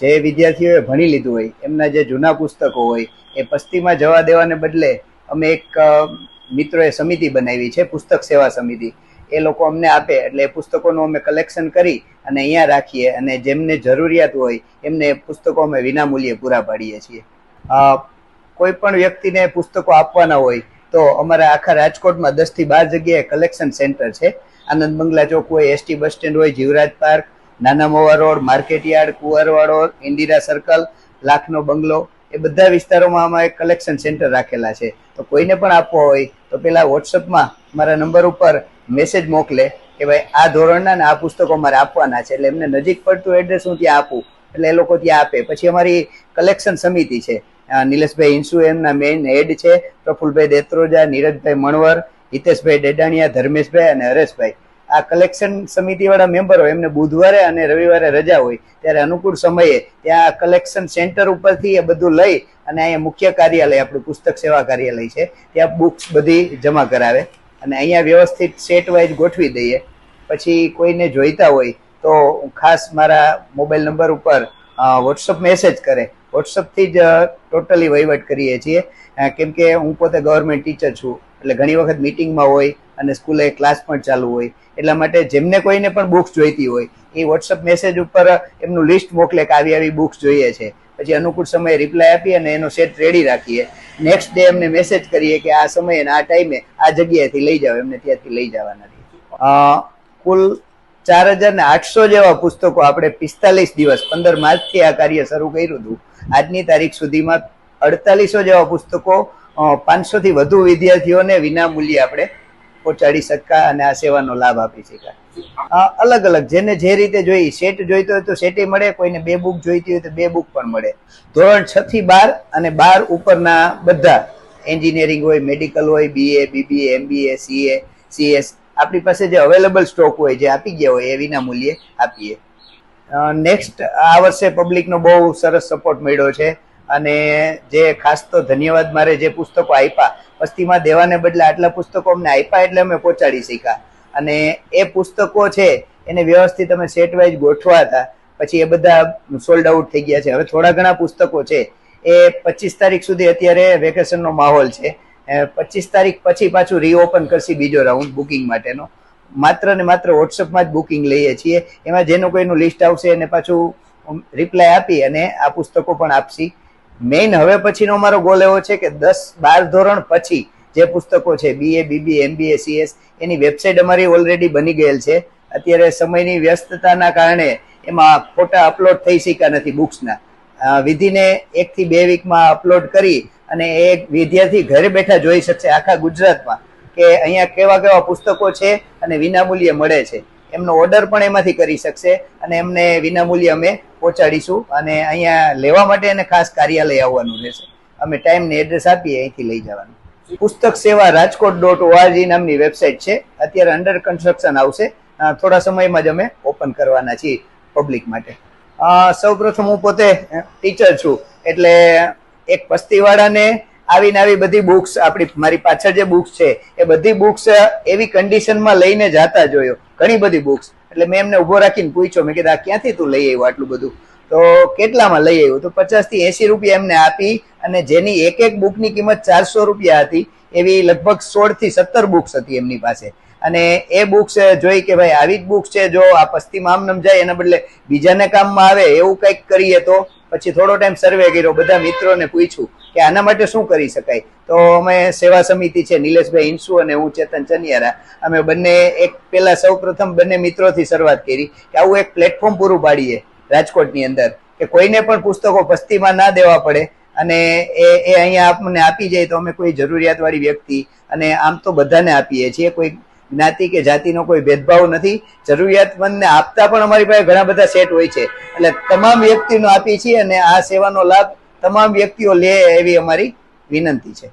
જે વિદ્યાર્થીઓએ ભણી લીધું હોય, એમના જે જૂના પુસ્તકો હોય, એ પસ્તીમાં જવા દેવાને બદલે અમે એક મિત્રોએ સમિતિ બનાવી છે, પુસ્તક સેવા સમિતિ. એ લોકો અમને આપે, એટલે એ પુસ્તકોનું અમે કલેક્શન કરી અને અહીંયા રાખીએ અને જેમને જરૂરિયાત હોય, એમને પુસ્તકો અમે વિનામૂલ્યે પૂરા પાડીએ છીએ. કોઈ પણ વ્યક્તિને પુસ્તકો આપવાના હોય, તો અમારા આખા રાજકોટમાં દસથી બાર જગ્યાએ કલેક્શન સેન્ટર છે. આનંદ બંગલા ચોક હોય, એસટી બસ સ્ટેન્ડ હોય, Jivraj park Nana Mava road, market yard, Kunvarvado, Indira circle, લાખનો બંગલો, એ બધા વિસ્તારોમાં અમારે કલેક્શન સેન્ટર રાખેલા છે. તો કોઈને પણ આપવો હોય, તો પેલા વોટ્સઅપમાં મારા નંબર ઉપર મેસેજ મોકલે કે ભાઈ, આ ધોરણના ને આ પુસ્તકો મારે આપવાના છે. એટલે એમને નજીક પડતું એડ્રેસ હું ત્યાં આપું. એટલે એ લોકો ત્યાં આપે. પછી અમારી કલેક્શન સમિતિ છે. નિલેશભાઈ ઇન્સુ એમના મેઇન હેડ છે, પ્રફુલભાઈ દેત્રોજા, નીરજભાઈ મણવર, હિતેશભાઈ ડેડાણિયા, ધર્મેશભાઈ અને હરેશભાઈ. આ કલેક્શન સમિતિવાળા હોય, એમને બુધવારે અને રવિવારે રજા હોય, ત્યારે અનુકૂળ સમયે ત્યાં કલેક્શન સેન્ટર ઉપરથી એ બધું લઈ અને અહીંયા મુખ્ય કાર્યાલય, આપણું પુસ્તક સેવા કાર્યાલય છે, ત્યાં બુક્સ બધી જમા કરાવે અને અહીંયા વ્યવસ્થિત સેટ વાઇઝ ગોઠવી દઈએ. પછી કોઈને જોઈતા હોય તો ખાસ મારા મોબાઈલ નંબર ઉપર વોટ્સઅપ મેસેજ કરે. વોટ્સઅપથી જ ટોટલી વહીવટ કરીએ છીએ. કેમ કે હું પોતે ગવર્મેન્ટ ટીચર છું, એટલે ઘણી વખત મિટિંગમાં હોય અને સ્કૂલે ક્લાસ પણ ચાલુ હોય. એટલા માટે જેમને કોઈને પણ બુક્સ જોઈતી હોય, એ વોટ્સઅપ મેસેજ ઉપર એમનું લિસ્ટ મોકલે કે આવી આવી બુક્સ જોઈએ છે. પછી અનુકૂળ સમયે રિપ્લાય આપી અને એનો સેટ રેડી રાખીએ. નેક્સ્ટ ડે એમને મેસેજ કરીએ કે આ સમયે અને આ ટાઈમે આ જગ્યાએથી લઈ જાઓ, એમને ત્યાંથી લઈ જવાના. કુલ ચાર હજાર ને આઠસો જેવા પુસ્તકો આપણે પિસ્તાલીસ દિવસ, પંદર માર્ચથી આ કાર્ય શરૂ કર્યું હતું. આજની તારીખ સુધીમાં અડતાલીસો જેવા પુસ્તકો પાંચસો થી વધુ વિદ્યાર્થીઓને વિના મૂલ્યે આપણે પહોંચાડી શકા અને આ સેવાનો લાભ આપી શકાય. અલગ અલગ, જેને જે રીતે જોઈ, સેટ જોઈતો હોય તો સેટે મળે, કોઈને બે બુક જોઈતી હોય તો બે બુક પણ મળે. ધોરણ છ થી બાર અને બાર ઉપરના બધા એન્જિનિયરિંગ હોય, મેડિકલ હોય BA BBA MBA CA CS આપણી પાસે જે અવેલેબલ સ્ટોક હોય, જે આપી ગયા હોય, એ વિના મૂલ્યે આપીએ. નેક્સ્ટ, આ વર્ષે પબ્લિકનો બહુ સરસ સપોર્ટ મળ્યો છે. અને જે ખાસ તો ધન્યવાદ મારે જે પુસ્તકો આપ્યા પસ્તીમાં દેવાને બદલે આટલા પુસ્તકો અમને આપ્યા એટલે અમે પહોંચાડી શક્યા અને એ પુસ્તકો છે, એને વ્યવસ્થિત અમે સેટ વાઇઝ ગોઠવા હતા. પછી એ બધા સોલ્ડ આઉટ થઈ ગયા છે. હવે થોડા ઘણા પુસ્તકો છે. એ પચીસ તારીખ સુધી અત્યારે વેકેશનનો માહોલ છે. પચીસ તારીખ પછી પાછું રીઓપન કરશે બીજો રાઉન્ડ બુકિંગ માટેનો. માત્ર ને માત્ર વોટ્સઅપમાં જ બુકિંગ લઈએ છીએ. એમાં જેનું કોઈનું લિસ્ટ આવશે એને પાછું રિપ્લાય આપી અને આ પુસ્તકો પણ આપશી. મેઇન હવે પછીનો અમારો ગોલ એવો છે કે દસ બાર ધોરણ પછી જે પુસ્તકો છે બીએ બીબી એમબીએ સીએસ એની વેબસાઇટ અમારી ઓલરેડી બની ગયેલ છે. અત્યારે સમયની વ્યસ્તતાના કારણે એમાં ફોટા અપલોડ થઈ શક્યા નથી બુક્સના વિધિને એકથી બે વીકમાં અપલોડ કરી અને એ વિદ્યાર્થી ઘરે બેઠા જોઈ શકશે આખા ગુજરાતમાં કે અહીંયા કેવા કેવા પુસ્તકો છે અને વિનામૂલ્યે મળે છે. એમનો ઓર્ડર પણ એમાંથી કરી શકશે અને એમને વિનામૂલ્યે અમે પહોંચાડીશું અને અહીંયા લેવા માટે એને ખાસ કાર્યાલય આવવાનું રહેશે. અમે ટાઈમ ને એડ્રેસ આપીએ, અહીંથી લઈ જવાનું. પુસ્તક સેવા રાજકોટ ડોટ ઓઆરજી નામની વેબસાઇટ છે. અત્યારે અંડર કન્સ્ટ્રક્શન આવશે. થોડા સમયમાં જ અમે ઓપન કરવાના છીએ પબ્લિક માટે. સૌ પ્રથમ હું પોતે ટીચર છું. એટલે એક પસ્તીવાળાને આવીને આવી બધી બુક્સ આપણી, મારી પાછળ જે બુક્સ છે, એ બધી બુક્સ એવી કન્ડિશનમાં લઈને જાતા જોયો. ઘણી બધી બુક્સ એટલે મેં એમને ઊભો રાખીને પૂછ્યો. મેં કીધું ક્યાંથી તું લઈ આવ્યો આટલું બધું? તો કેટલામાં લઈ આવ્યું? તો પચાસથી એસી રૂપિયા એમને આપી અને જેની એક એક બુકની કિંમત ચારસો રૂપિયા હતી. એવી લગભગ સોળથી સત્તર બુક્સ હતી એમની પાસે. અને એ બુક્સ જોઈ કે ભાઈ, આવી જ બુક્સ છે, જો આ પસ્તીમાં આમ જાય, એના બદલે બીજાને કામમાં આવે, એવું કંઈક કરીએ તો પછી થોડો ટાઈમ સર્વે કર્યો, બધા મિત્રોને પૂછ્યું કે આના માટે શું કરી શકાય? તો અમે સેવા સમિતિ છે, નિલેશભાઈ ઇન્સુ અને હું, ચેતન ચનિયારા, અમે બંને એક પહેલાં સૌ પ્રથમ બંને મિત્રોથી શરૂઆત કરી કે આવું એક પ્લેટફોર્મ પૂરું પાડીએ રાજકોટની અંદર કે કોઈને પણ પુસ્તકો પસ્તીમાં ના દેવા પડે અને એ એ અહીંયા આપણને આપી જાય તો અમે કોઈ જરૂરિયાતવાળી વ્યક્તિ અને આમ તો બધાને આપીએ છીએ, કોઈ જ્ઞાતિ કે જાતિનો કોઈ ભેદભાવ નથી. જરૂરિયાતમંદને આપતા પણ અમારી પાસે ઘણા બધા સેટ હોય છે. એટલે તમામ વ્યક્તિનો આપીએ છીએ અને આ સેવાનો લાભ તમામ વ્યક્તિઓ લે એવી અમારી વિનંતી છે.